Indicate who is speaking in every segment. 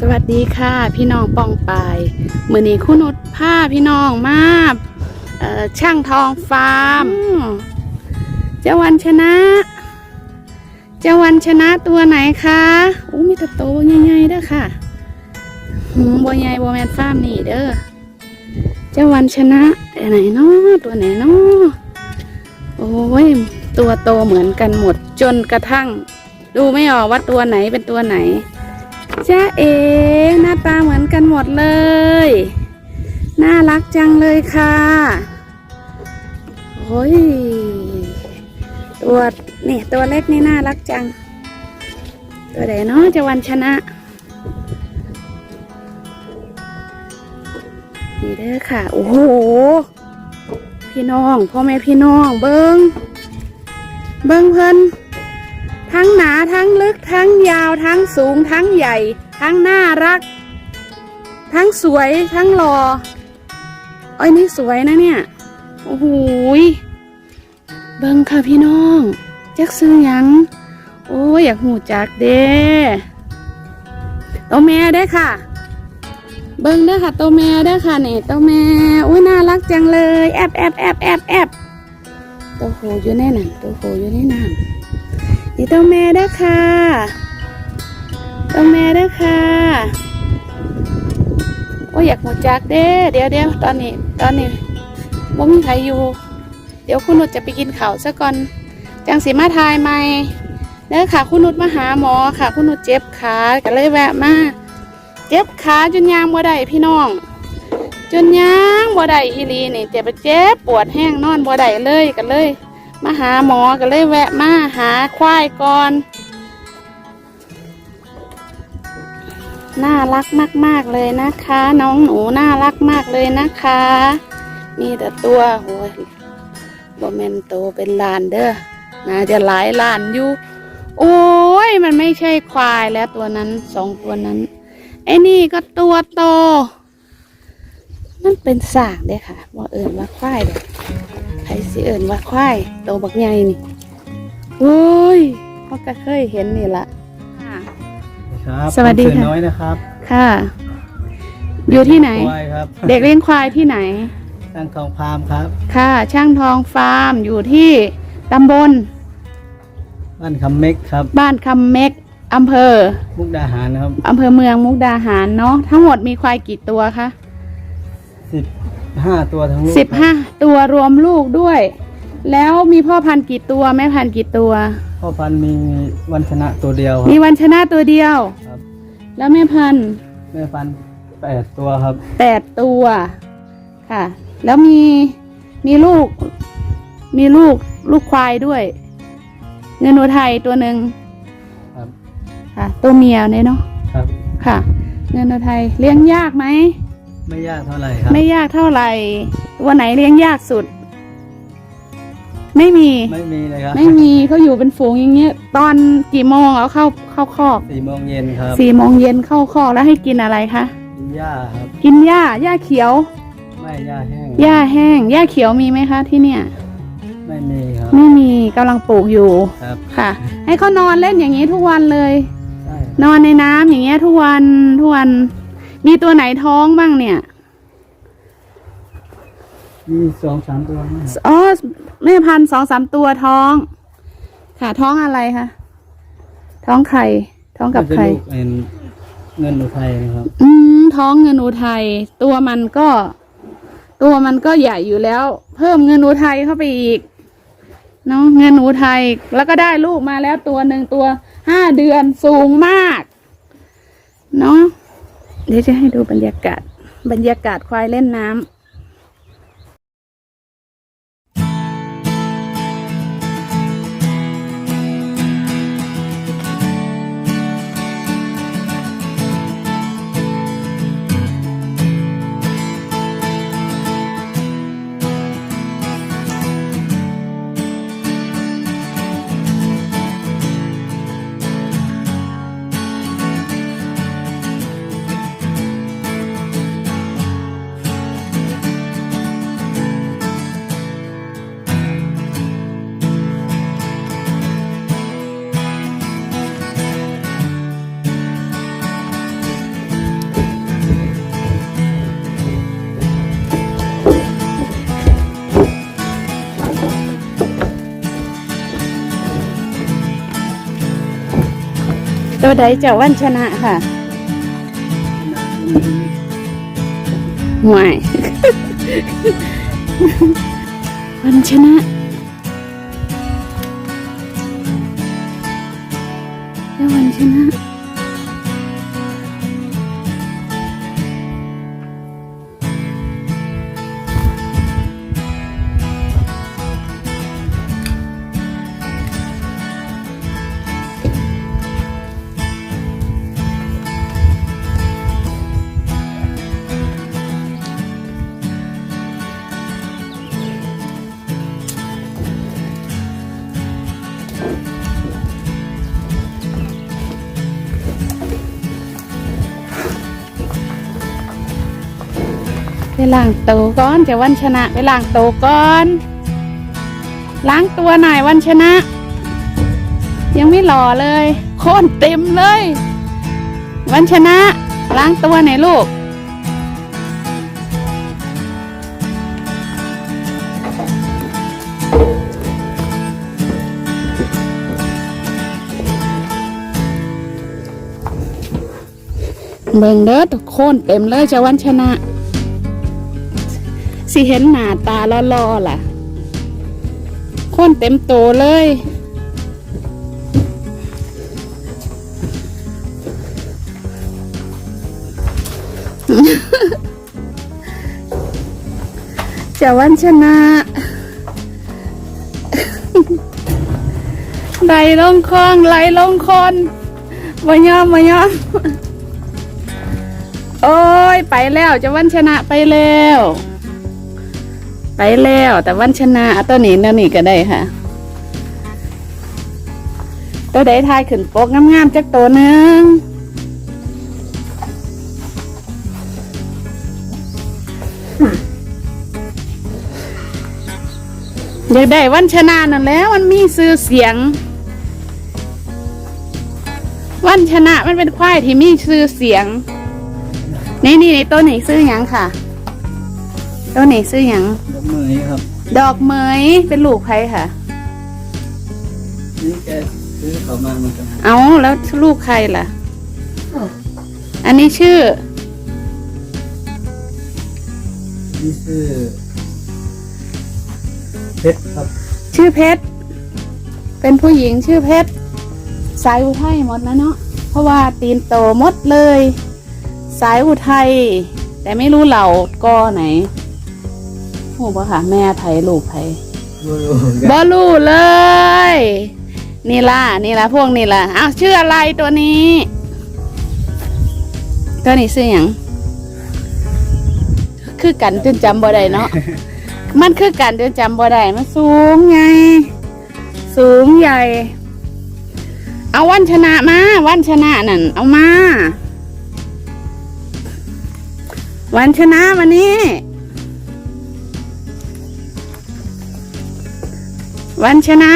Speaker 1: สวัสดีค่ะ พี่น้องปองปายมือนี้คุณนุชผ้าพี่น้องมาช่างทองฟาร์ม เจ้าวันชนะ เจ้าวันชนะตัวไหนคะอู้มีแต่โตใหญ่ๆเด้อค่ะหืมบัวใหญ่บัวแมนฟาร์มนี่เด้อเจ้าวันชนะตัวไหนเนาะตัวไหนเนาะโอ้ยตัวโตเหมือนกันหมดจนกระทั่ง ดูไม่ออกว่าตัวไหนเป็นตัวไหน จ้าเอหน้าตาเหมือนกันหมดเลย น่ารักจังเลยค่ะโอ้ยตัวนี่ตัวเล็กนี่น่ารักจัง ตัวไหนเนาะจะวันชนะนี่เด้อค่ะ โอ้โห พี่น้อง พ่อแม่พี่น้องเบิงเบิ้งเพิ่น ทั้งหนาทั้งลึกทั้งยาวทั้งสูงทั้งใหญ่ ทั้งน่ารัก ทั้งสวยทั้งหล่ออ้นี่สวยนะเนี่ย โอ้โหยเบิ่งค่ะพี่น้องจักซื้อยัง โอ้ยอยากหูจักเด้ตัวแม่ได้ค่ะ เบิ่งเด้ค่ะตัวแม่ได้ค่ะนี่ตัวแม่โอ้ยน่ารักจังเลยแอบแอบแอบแอบแอบตัวโหอยู่ในนั้นตัวโหอยู่ในน้ำ นี่เต้าแม่เด้อค่ะเต้าแม่เด้อค่ะโอ้ยอยากหัวจักเด้เดี๋ยวเดี๋ยวตอนนี้ ตอนนี้บ่มีใครอยู่ เดี๋ยวคุณนุชจะไปกินข้าวซะก่อน จังสีมาทายไหมเด้อค่ะ คุณนุชมาหาหมอค่ะ คุณนุชเจ็บขาก็เลยแวะมาเจ็บขาจนยางบ่ได้พี่น้อง จนยางบ่ได้อีหลีนี่เจ็บเจ็บปวดแห้งนอนบ่ได้เลยก็เลย มาหาหมอก็เลยแวะมาหาควายก่อน น่ารักมาก ๆ เลยนะคะ น้องหนูน่ารักมากเลยนะคะ มีแต่ตัวโอ้ยบอมเมนโตเป็นลานเด้อน่าจะหลายล้านอยู่ โอ้ยมันไม่ใช่ควายแล้วตัวนั้นสองตัวนั้น ไอ้นี่ก็ตัวโต มันเป็นสากเด้อค่ะว่าเอิญว่าควายเด้ อใครสิเอิญว่าควายโตบักใหญ่นี่โอ้ยพ่อก็เคยเห็นนี่ละค่ะ
Speaker 2: ครับ
Speaker 1: สวัสดี
Speaker 2: ผมเสือ
Speaker 1: ค่ะ
Speaker 2: น้อยนะครับ
Speaker 1: ค่ะ อยู่ที่ไหน
Speaker 2: ควายครับ
Speaker 1: เด็กเลี้ยงควายที่ไหน
Speaker 2: ตั้งทองพามครับ
Speaker 1: ค่ะ ช่างทองฟาร์มอยู่ที่ตำบล
Speaker 2: บ้านคำเม็กครับ
Speaker 1: บ้านคำเม็กอำเภอ
Speaker 2: มุกดาหารครับ
Speaker 1: อำเภอเมืองมุกดาหารเนาะทั้งหมดมีควายกี่ตัวคะ
Speaker 2: สิบ ห้าตัวทั้งลูก
Speaker 1: สิบห้าตัวรวมลูกด้วย แล้วมีพ่อพันธุ์กี่ตัวแม่พันธุ์กี่ตัว
Speaker 2: พ่อพันธุ์มีวันชนะตัวเดียวครั
Speaker 1: มี
Speaker 2: บ
Speaker 1: วันชนะตัวเดียว
Speaker 2: ครับ
Speaker 1: แล้วแม่พันธุ์
Speaker 2: แม่พันธุ์แปดตัวครับ
Speaker 1: แปดตัวค่ะ แล้วมีมีลูก มีลูกลูกควายด้วยเงินอุทัยตัวหนึ่ง
Speaker 2: ครับ
Speaker 1: ค่ะ ตัวเมียเนี่ยเนาะ
Speaker 2: ครับ
Speaker 1: ค่ะเงินอุทัยเลี้ยงยากไหม
Speaker 2: ไม่ยากเท่าไหร่ครับ
Speaker 1: ไม่ยากเท่าไหร่ ตัวไหนเลี้ยงยากสุด ไม่มี
Speaker 2: ไม่มีเลยครับ
Speaker 1: ไม่มีเขาอยู่เป็นฝูงอย่างเงี้ย ตอนกี่โมงเอาเข้าเข้าคอก
Speaker 2: สี่โมงเย็นครับ
Speaker 1: สี่โมงเย็นเข้าคอกแล้วให้กินอะไรคะ
Speaker 2: กินหญ้าครับ
Speaker 1: กินหญ้าหญ้าเขียว
Speaker 2: ไม่หญ้าแห้ง
Speaker 1: หญ้าแห้งหญ้าเขียวมีไหมคะที่เนี่ย
Speaker 2: ไม่มีครับ
Speaker 1: ไม่มีกำลังปลูกอยู่
Speaker 2: ครับ
Speaker 1: ค่ะ ให้เขานอนเล่นอย่างนี้ทุกวันเลย
Speaker 2: ใช่
Speaker 1: นอนในน้ำอย่างเงี้ยทุกวันทุกวัน มีตัวไหนท้องบ้างเนี่ย
Speaker 2: มีสองสามตัวนะครับ
Speaker 1: อ๋อ แม่พันธุ์สองสามตัวท้อง ค่ะ ท้องอะไรคะ ท้องใคร ท้องกับใคร
Speaker 2: ก็จะลูกเป็นเงินอุทัยนะครับ
Speaker 1: อืมท้องเงินอุทัยตัวมันก็ ตัวมันก็ใหญ่อยู่แล้ว เพิ่มเงินอุทัยเข้าไปอีกเนาะเงินอุทัยแล้วก็ได้ลูกมาแล้วตัวหนึ่งตัวห้าเดือนสูงมาก เนาะ เดี๋ยวจะให้ดูบรรยากาศ บรรยากาศควายเล่นน้ำ ตัวใดจะวันชนะค่ะหวยวันชนะเจ้าวันชนะ ไปล้างตัวก่อนจะวันชนะไปล้างตัวก่อน ล้างตัวหน่อยวันชนะ ยังไม่หล่อเลยโค่นเต็มเลย วันชนะ ล้างตัวหน่อยลูกเบิ่งเด้อทุกคนเต็มเลยจะวันชนะ สิเห็นหน้าตาล่อๆล่ะ คนเต็มโตเลย จะวันชนะไหลลงคลองไหลลงคนมายอมมายอมโอ้ย ไปแล้วจะวันชนะไปแล้ว ไปแล้วแต่วันชนะตัวนี้ตัวนี้ก็ได้ค่ะ ตัวใดทายขึ้นปกงามๆจักตัวนึงอยากได้วันชนะนั่นแล้วมันมีซื้อเสียง วันชนะมันเป็นควายที่มีชื่อเสียง นี่นี่นี่ตัวไหนซื้อหยังค่ะ ตัวไหนซื้อหยัง
Speaker 2: เหมยครับ
Speaker 1: ดอกเหมยเป็นลูกใครค่ะ
Speaker 2: นี่แกซื้อเขามาเหมือนกันครับ
Speaker 1: เอาแล้วลูกใครล่ะ อันนี้ชื่อ
Speaker 2: นี่ซื้อเพชรครับ
Speaker 1: ชื่อเพชร เป็นผู้หญิงชื่อเพชรสายอุทัยหมดนะเนาะ เพราะว่าตีนโตหมดเลย สายอุทัยแต่ไม่รู้เหล่ากอไหน โอ้ปะค่ะ แม่ไผลูกไผ
Speaker 2: ดูดูกัน
Speaker 1: บอรู้เลย นี่ล่ะนี่ล่ะพวกนี่ล่ะอ้าวชื่ออะไรตัวนี้ ตัวนี้ชื่ออย่างคือกันจนจำบ่ได้เนาะมันคือกันจนจำบ่ได้มันสูงไง สูงใหญ่ เอาวันชนะมา วันชนะนั่น เอามา วันชนะมานี่ วันชนะ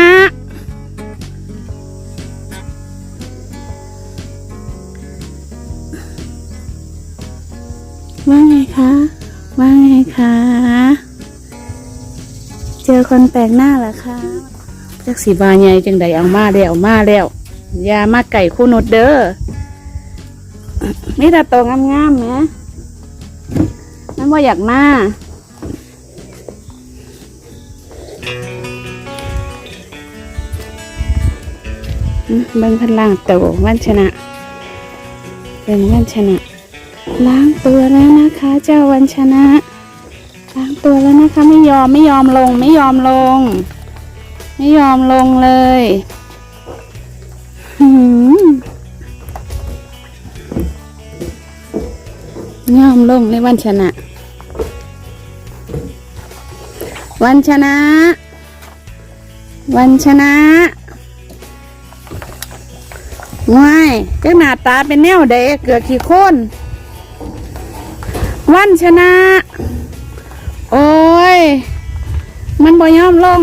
Speaker 1: ว่าไงคะ ว่าไงคะ เจอคนแปลกหน้าเหรอคะจักสีบาใหญ่จังใดเอามาแล้วเอามาแล้วอย่ามาไก่คู่นุดเด้อนี่แต่โตวงามๆนะนั่นว่าอยากมา เบิ่งพลังโตวันชนะ เป็นวันชนะ ล้างตัวแล้วนะคะ เจ้าวันชนะ ล้างตัวแล้วนะคะ ไม่ยอมไม่ยอมลง ไม่ยอมลง ไม่ยอมลงเลยหืมยอมลงในวันชนะ วันชนะ วันชนะ ว้ายเจ้าหน้าตาเป็นแนวเด็กเกือขี้โค่นวันชนะ โอ้ย มันบ่ยอมลง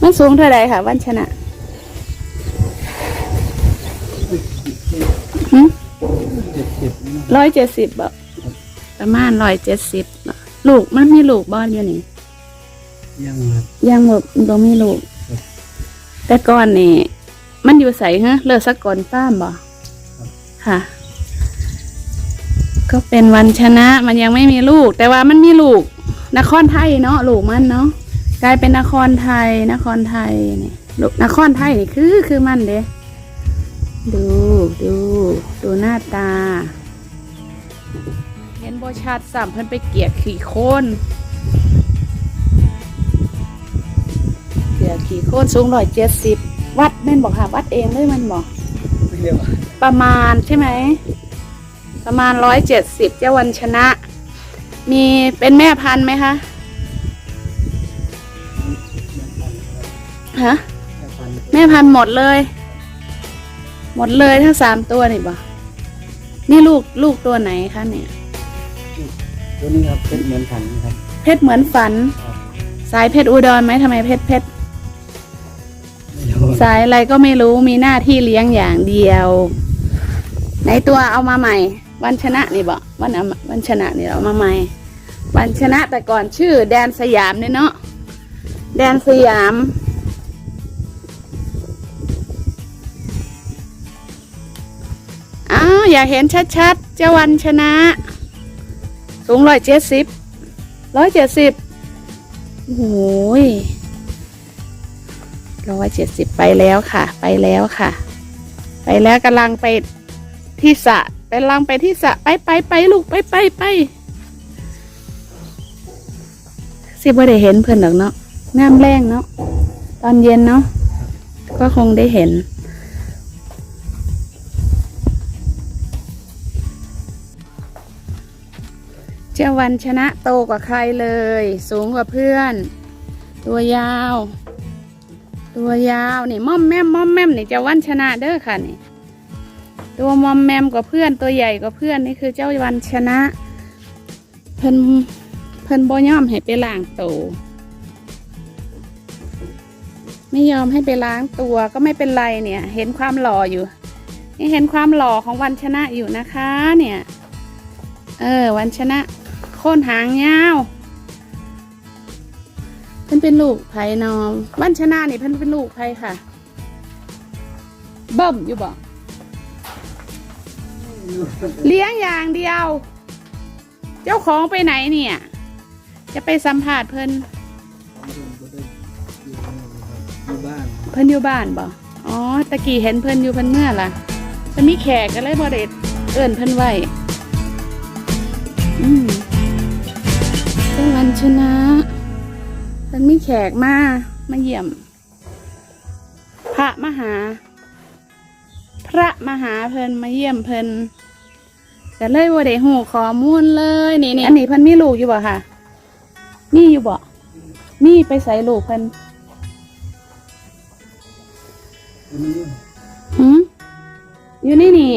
Speaker 1: มันสูงเท่าไรค่ะ วันชนะหึ
Speaker 2: เจ็ดสิบนะ
Speaker 1: ร้อยเจ็ดสิบบ่ประมาณร้อยเจ็ดสิบลูกมันมีลูกบ้านอยู่นี่
Speaker 2: ยังครับ
Speaker 1: ยังแบบบ่มีลูก แต่ก่อนนี่ มันมันอยู่ใสฮะเลอสกลฟ้าร์มบ่ค่ะ ก็เป็นวันชนะ มันยังไม่มีลูก แต่ว่ามันมีลูก นครไทยเนาะลูกมันเนาะกลายเป็นนครไทย นครไทยนี่ลูกนครไทยนี่คือคือมันเด้ดูดูดูหน้าตา เห็นโบชัดสามเพิ่นไปเกลียกขี่โคน ยกขี่โคนสูงร้อยเจ็ดสิบวัดแม่นบอกค่ะวัดเองเลยมันบอก
Speaker 2: ไม่เรียกว่า
Speaker 1: ประมาณใช่ไหม ประมาณร้อยเจ็ดสิบเจ้าวันชนะ มีเป็นแม่พันธุ์ไหมคะฮะ
Speaker 2: แม่พันธุ์
Speaker 1: แม่พันธุ์หมดเลย หมดเลยทั้งสามตัวนี่บ่นี่ลูกลูกตัวไหนคะเนี่ย
Speaker 2: ตัวนี้ครับเป็นเหมือนพันธุ์ครับ
Speaker 1: เพชรเหมือนฝัน
Speaker 2: ครับ
Speaker 1: สายเพชรอุดรไหมทำไมเพชรเพชร
Speaker 2: ไม่รู้
Speaker 1: สายอะไรก็ไม่รู้มีหน้าที่เลี้ยงอย่างเดียว ในตัวเอามาใหม่ วันชนะนี่บอกวันวันชนะนี่เอามาใหม่ วันชนะแต่ก่อนชื่อแดนสยามเนี่ยเนาะแดนสยามอ้าวอยากเห็นชัดๆเจ้าวันชนะ สูงร้อยเจ็ดสิบร้อยเจ็ดสิบโอ้ย ร้อยเจ็ดสิบไปแล้วค่ะ ไปแล้วค่ะ ไปแล้วกำลังไปที่สะไปลังไปที่สะไปไปไปลูกไปไปไปสิบ่ได้เห็นเพื่อนหรอกเนาะน้ำแรงเนาะตอนเย็นเนาะก็คงได้เห็น เจ้าวันชนะโตกว่าใครเลย สูงกว่าเพื่อน ตัวยาว ตัวยาวนี่ม่อมแม่มม่อมแม่มนี่เจ้าวันชนะเด้อค่ะนี่ ตัวมอมแมมกว่าเพื่อนตัวใหญ่กว่าเพื่อนนี่คือเจ้าวันชนะ เพิ่นเพิ่นบ่ยอมให้ไปล้างตัวไม่ยอมให้ไปล้างตัวก็ไม่เป็นไรเนี่ย เห็นความหล่ออยู่ยังเห็นความหล่อของวันชนะอยู่นะคะ เนี่ย เออ วันชนะโค่นหางยาว พิ่นเป็นลูกไผ่นอมวันชนะนี่เพิ่นเป็นลูกไผ่ค่ะเบิ่มอยู่บ่เลี้ยงอย่างเดียว เจ้าของไปไหนเนี่ย จะไปสัมผัสเพิ่นเพิ่นอยู่บ้านบ่อ๋อตะกี้เห็นเพิ่นอยู่เพิ่นเมื่อล่ะเพิ่นมีแขกก็เลยบ่ได้เอิ้นเพิ่นไว้อืมเป็นวันชนะ เพิ่นมีแขกมามาเยี่ยม พระมหา พระมหาเพิ่นมาเยี่ยมเพิ่นแต่เลยว่าได้หูข้อมูลเลยนี่นี่อันนี้เพิ่นมีลูกอยู่บ่ค่ะมีอยู่บ่มีไปใส่ลูกเพิ่นหืมอยู่นี่นี่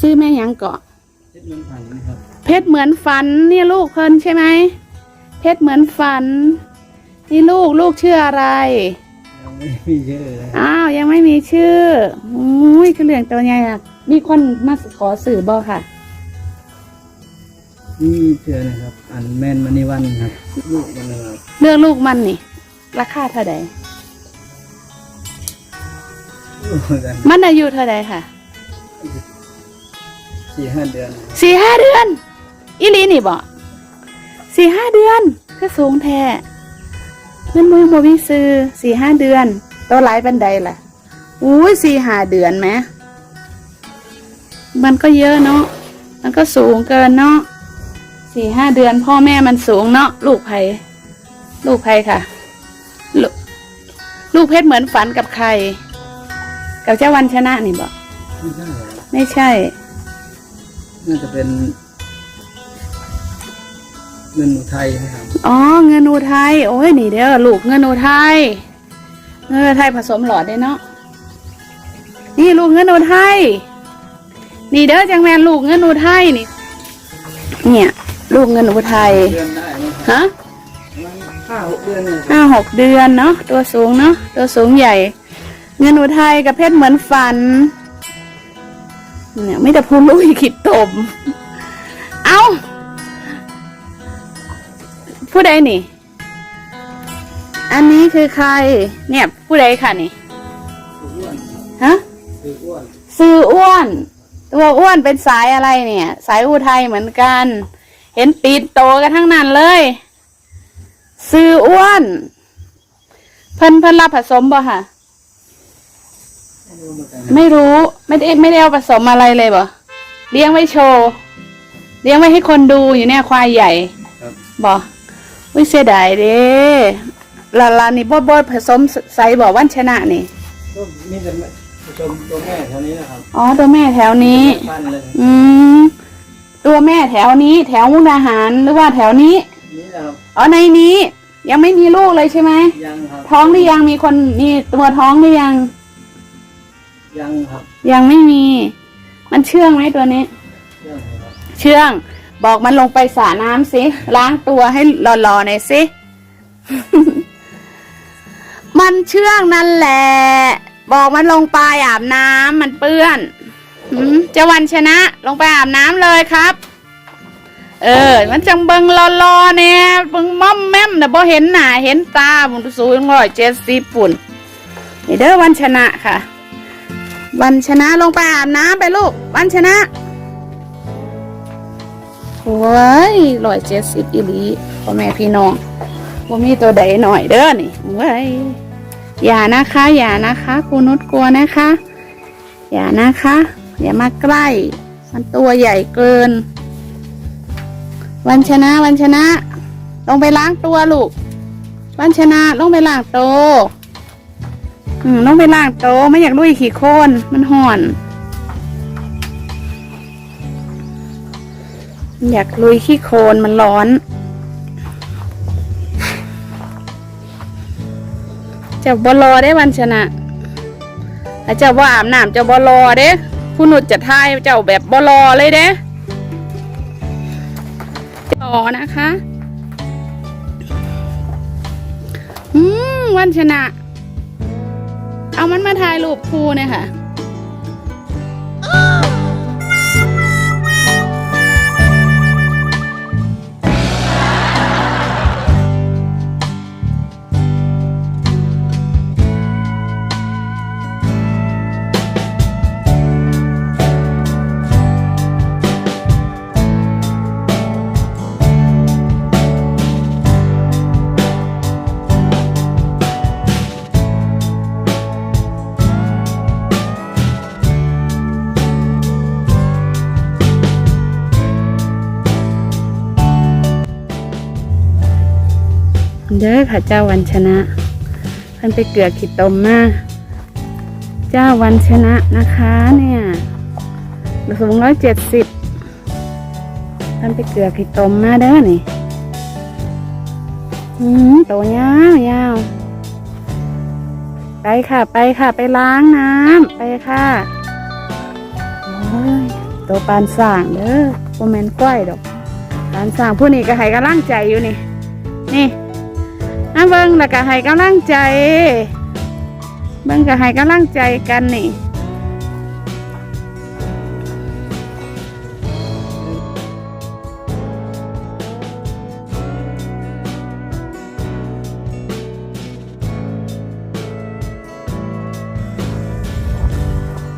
Speaker 1: ซื้อแม่หยังเกาะ
Speaker 2: เพ
Speaker 1: ชรเหมือนฝันเนี่ยลูกเพิ่นใช่ไหม เพชรเหมือนฝัน นี่ลูกลูกชื่ออะไร
Speaker 2: ยังไม่มีเยอะเลย
Speaker 1: อ้าวยังไม่มีชื่ออุ้ยคือเรื่องตัวใหญ่อะมีคนมาขอสื่อบ่ค่ะ
Speaker 2: นี่เชื่อนะครับ อันแมนมันนี่วันครับ ลูกมันนะครับ
Speaker 1: เรื่องลูกมันนี่ ราคาเท่าใด
Speaker 2: ลูกกัน
Speaker 1: มันอายุเท่าใดค่ะ
Speaker 2: สี่ห้าเดือนนะครับ
Speaker 1: สี่ห้าเดือน อีหลีนี่บ่ สี่ห้าเดือนก็สูงแท้มันมือโมวิซื้อสี่ห้าเดือนตัวหลายบันไดล่ะอุ้ยสี่ห้าเดือนไหมมันก็เยอะเนาะมันก็สูงเกินเนาะสี่ห้าเดือนพ่อแม่มันสูงเนาะลูกไผ่ลูกไผ่ค่ะลูกลูกเพชรเหมือนฝันกับใคร กับเจ้าวันชนะนี่บอก
Speaker 2: ไม่ใช่เหรอ
Speaker 1: ไม่ใช่
Speaker 2: น่าจะเป็น เงินอุทัยนะครับ
Speaker 1: อ๋อเงินอุทัยโอ้ยนี่เด้อลูกเงินอุทัยเงินอุทัยผสมหลอดได้เนาะนี่ลูกเงินอุทัยนี่เด้อจังแมนลูกเงินอุทัยนี่ เนี่ย ลูกเงินอุทัย
Speaker 2: เดือนได้ไหมครับ
Speaker 1: ฮะ
Speaker 2: ประมาณห้าหกเดือนเนี่ยครับ
Speaker 1: ห้าหกเดือนเนาะตัวสูงเนาะตัวสูงใหญ่ เงินอุทัยกับเพชรเหมือนฝันเนี่ยไม่แต่พูดลูกอีกขิดตมเอา ผู้ใดนี่ อันนี้คือใคร เนี่ย ผู้ใดค่ะนี่
Speaker 2: ถูกด้วยคืออ้วน
Speaker 1: ซื้ออ้วน ตัวอ้วนเป็นสายอะไรเนี่ย สายอุทัยเหมือนกัน เห็นตีนโตกันทั้งนั้นเลยซื้ออ้วน เพิ่นเพิ่นรับผสมบ่ค่ะ
Speaker 2: ไม่รู้เหมือนกัน
Speaker 1: ไม่รู้ไม่ได้ไม่ได้เอาผสมอะไรเลยบ่เลี้ยงไว้โชว์ เลี้ยงไว้ให้คนดูอยู่เนี่ยควายใหญ่
Speaker 2: ครับ
Speaker 1: บ่วิเสียดายเด้ลาลานี่บ่บ่ผสมใส่บ่วันชนะนี่
Speaker 2: ก็มีแต่แม่ผู้ชมตัวแม่แถวนี้นะครับ
Speaker 1: อ๋อตัวแม่แถวนี้
Speaker 2: ปั้นเลย
Speaker 1: อืมตัวแม่แถวนี้ แถวมุกดาหารหรือว่าแถวนี้
Speaker 2: นี่นะครับ
Speaker 1: อ๋อในนี้ ยังไม่มีลูกเลยใช่ไหม
Speaker 2: ยังครับ
Speaker 1: ท้องหรือยังมีคนมีตัวท้องหรือยัง
Speaker 2: ยังครับ
Speaker 1: ยังไม่มี มันเชื่องไหมตัวนี้
Speaker 2: เรื่องอะไรครับ
Speaker 1: เชื่อง บอกมันลงไปสระน้ำสิล้างตัวให้หล่อๆหน่อยสิ มันเชื่องนั่นแหละ บอกมันลงไปอาบน้ำมันเปื้อนเจะวันชนะ ลงไปอาบน้ำเลยครับ เออ มันจังเบิงรอๆเนี่ยเบิงม่อมแม่มแต่บ่เห็นหน้าเห็นตาบุญสูงร้อยเจ็ดสิบปุ่นนี่เด้อวันชนะค่ะ วันชนะลงไปอาบน้ำไปลูก วันชนะ โอ้ยร้อยเจ็ดสิบอีหลีพ่อแม่พี่น้องว่ามีตัวใดหน่อยเด้อนี่เว้ยอย่านะคะ อย่านะคะครูนุชกลัวนะคะ อย่านะคะ อย่ามาใกล้ มันตัวใหญ่เกิน วันชนะวันชนะลงไปล้างตัวลูก วันชนะลงไปล้างโตอืมลงไปล้างโตไม่อยากลุยขี่โคนมันห่อน อยากลุยขี้โคลนมันร้อน เจ้าบอรอได้วันชนะถ้าเจ้าว่าอาบน้ำเจ้าบอรอเด้ผู้หนุดจะทายเจ้าแบบบอรอเลยเด้รอนะคะอืมวันชนะ เอามันมาถ่ายรูปครูเนี่ยค่ะ เด้อค่ะเจ้าวันชนะเพิ่นไปเกลือขีดตมมาเจ้าวันชนะนะคะเนี่ยสูงร้อยเจ็ดสิบเพิ่นไปเกลือขีดตมมาเด้อนี่อืมโตยาวยาวไปค่ะ ไปค่ะ ไปล้างน้ำไปค่ะโอ้ยโตปานสร้างเด้อโมเมนก้อยดอกปานสร้างผู้นี้ก็ให้กำลังใจอยู่นี่ นี่ นะเบิ้งแล้วก็ให้กำลังใจ เบิ้งก็ให้กำลังใจกันนี่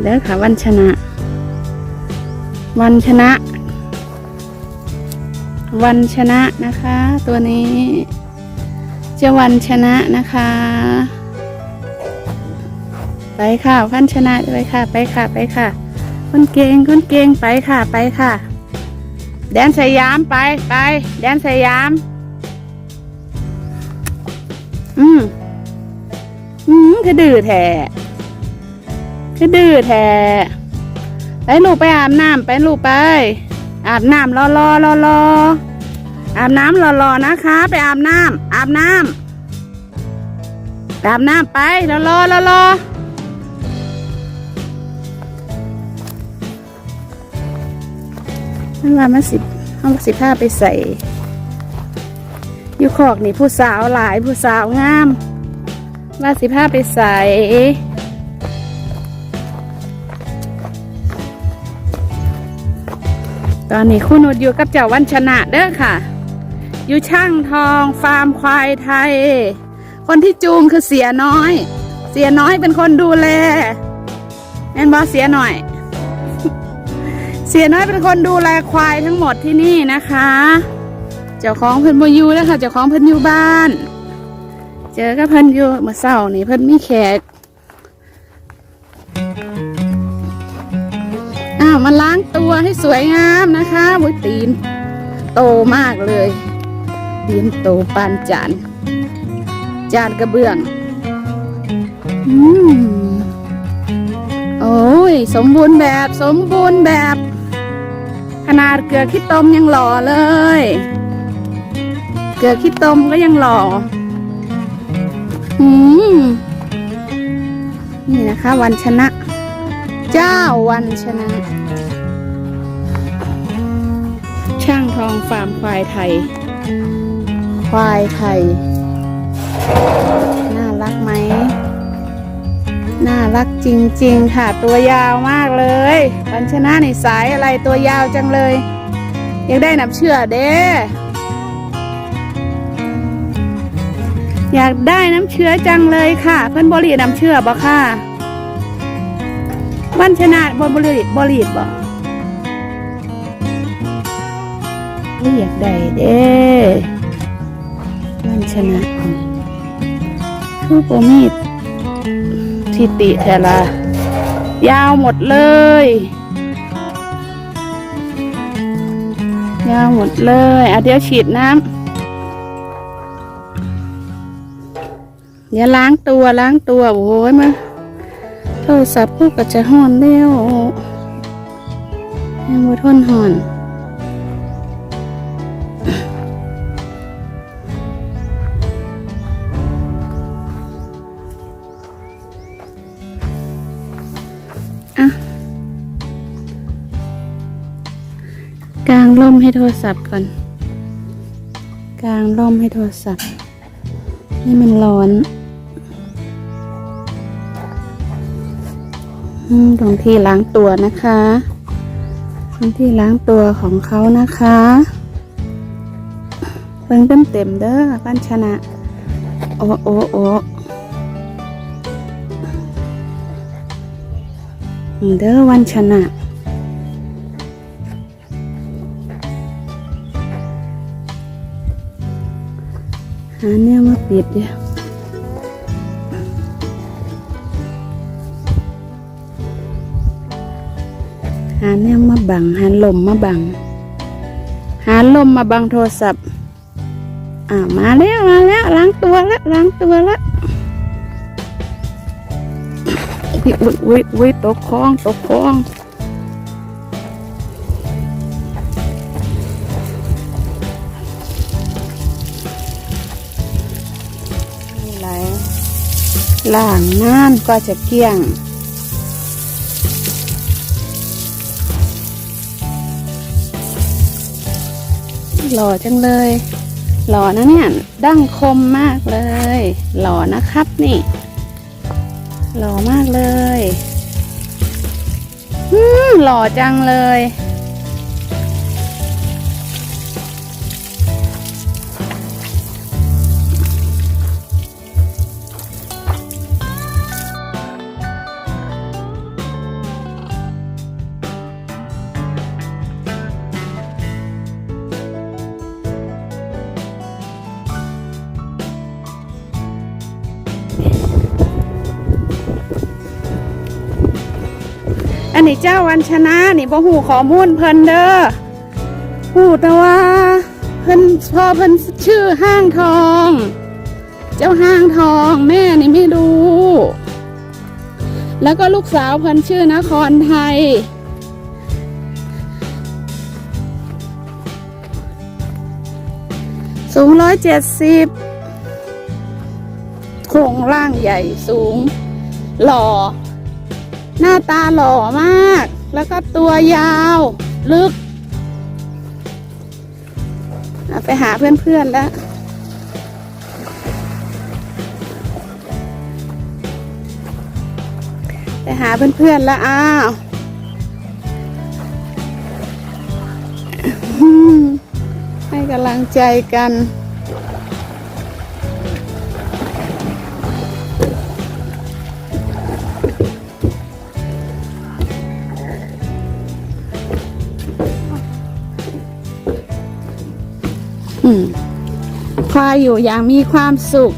Speaker 1: เด้อค่ะวันชนะ วันชนะ วันชนะนะคะ ตัวนี้ เจวันชนะนะคะ ไปค่ะพันชนะไปค่ะ ไปค่ะ ไปค่ะคนเก่งคนเก่งไปค่ะ ไปค่ะ แดนสยามไปไปแดนสยาม อืมอืมคือดื้อแท้คือดื้อแท้ไปลูกไปอาบน้ำไปลูกไป อาบน้ำรอรอรอรอ อาบน้ำรอๆนะคะ ไปอาบน้ำอาบน้ำอาบน้ำไปรอรอรอรอนั่นว่ามันสิบห้องสิผ้าไปใส่อยู่ขอกนี่ผู้สาวหลายผู้สาวงาม ว่าสิผ้าไปใส่ตอนนี้คุณนุชอยู่กับเจ้าวันชนะเด้อค่ะ อยู่ช่างทองฟาร์มควายไทย คนที่จูงคือเสียน้อย เสียน้อยเป็นคนดูแลแม่นบอเสียหน่อย เสียน้อยเป็นคนดูแลควายทั้งหมดที่นี่นะคะ เจ้าของเพิ่นบอยู่แล้วค่ะเจ้าของเพิ่นอยู่บ้าน เจอกับเพิ่นอยู่เมื่อเช้านี่เพิ่นมีแขกอ้าวมาล้างตัวให้สวยงามนะคะบุยตีน โตมากเลย ตีนโตปานจาน จานกระเบื้อง อืมโอ้ย สมบูรณ์แบบสมบูรณ์แบบ ขนาดเกลือขี้ต้มยังหล่อเลย เกลือขี้ต้มก็ยังหล่ออืมนี่นะคะ วันชนะ เจ้าวันชนะ ช่างทองฟาร์มควายไทย ควายไทยน่ารักไหมน่ารักจริง ๆ ค่ะ ตัวยาวมากเลยปัญชนะนี่สายอะไรตัวยาวจังเลยยากได้น้ำเชื่อเด้อยากได้น้ำเชื้อจังเลยค่ะ เพื่อนบรีดน้ำเชื่อบ่ค่ะวันชนะบบรีดบรีดบ่อุ๊ยอยากได้เด้วัน ชนะคือโปมีดทิติแทละยาวหมดเลย ยาวหมดเลยเอะเดี๋ยวฉีดน้ำเดี๋ยวล้างตัวล้างตัวโอ้ยมาโทรศัพท์พวกก็จะห่อนเร็วยังบ่ทนห่อน ร่มให้โทรศัพท์ก่อน กลางร่มให้โทรศัพท์ ให้มันร้อนตรงที่ล้างตัวนะคะตรงที่ล้างตัวของเขานะคะเพิ่งเต็มเต็มเด้อป้านชนะ โอ้โอโอ้เด้อวันชนะาเนี่มาปิดเดี๋ยวหาเนี่มาบังหาลมมาบัง หาลมมาบังโทรศัพท์ อ่ามาแล้วมาแล้วล้างตัวแล้วล้างตัวแล้วอุ้ยอุ้ยอุ้ยอุ้ยตกคลองตกคลอง ล้างน้ำก็จะเกลี้ยง หล่อจังเลย หล่อนะเนี่ย ดั้งคมมากเลย หล่อนะครับนี่ หล่อมากเลยหล่อจังเลย นนี้เจ้าวันชนะนี่บ่หูข้อมูลเพิ่นเด้อหูแต่ว่าเพิ่นพ่อเพิ่นชื่อห้างทอง เจ้าห้างทองแม่นี่ไม่รู้ แล้วก็ลูกสาวเพิ่นชื่อนครไทยสูงร้อยเจ็ดสิบโครงร่างใหญ่สูง หล่อ หน้าตาหล่อมาก แล้วก็ตัวยาวลึก ไปหาเพื่อนๆแล้วไปหาเพื่อนๆแล้วอ้าวให้กำลังใจกัน ควายอยู่อย่างมีความสุข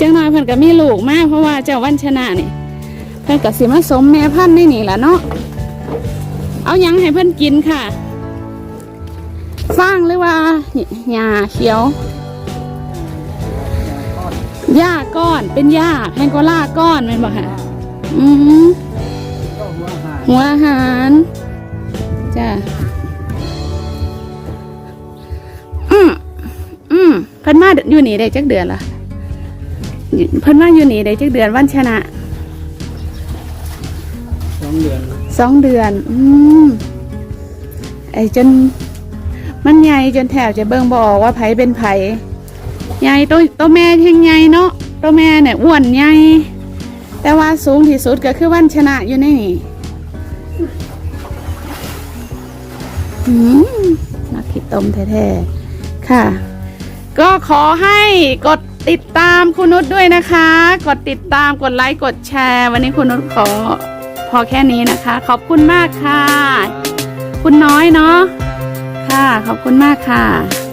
Speaker 1: จังน้อยเพิ่นก็มีลูกมากเพราะว่าเจ้าวันชนะนี่เพิ่นก็สิมาสมแม่พันธุ์ในนี่แหละเนาะเอายังให้เพิ่นกินค่ะฟางหรือว่าหญ้าเขียวหญ้าก้อนเป็นหญ้าแพงโกล่าก้อนแม่นบ่ค่ะอือหั
Speaker 2: วอาหาร
Speaker 1: หัวอาหารจ้ะ พิ่นมาอยู่นี่ได้จักเดือนละเพิ่นมาอยู่นี่ได้จักเดือนวันชนะ
Speaker 2: สองเดือน
Speaker 1: สองเดือน อืมไอ้จน มันใหญ่จนแถวจะเบิ่งบออกว่าไผเป็นไผใหญ่ตัวตัวแม่แห่งใหญ่เนาะตัวแม่เนี่ยอ้วนใหญ่แต่ว่าสูงที่สุดก็คือวันชนะอยู่ในนี่อืมนักขิดตมแท้ๆค่ะ ก็ขอให้กดติดตามคุณนุชด้วยนะคะ กดติดตามกดไลค์กดแชร์ วันนี้คุณนุชขอพอแค่นี้นะคะ ขอบคุณมากค่ะ คุณน้อยเนาะค่ะ ขอบคุณมากค่ะ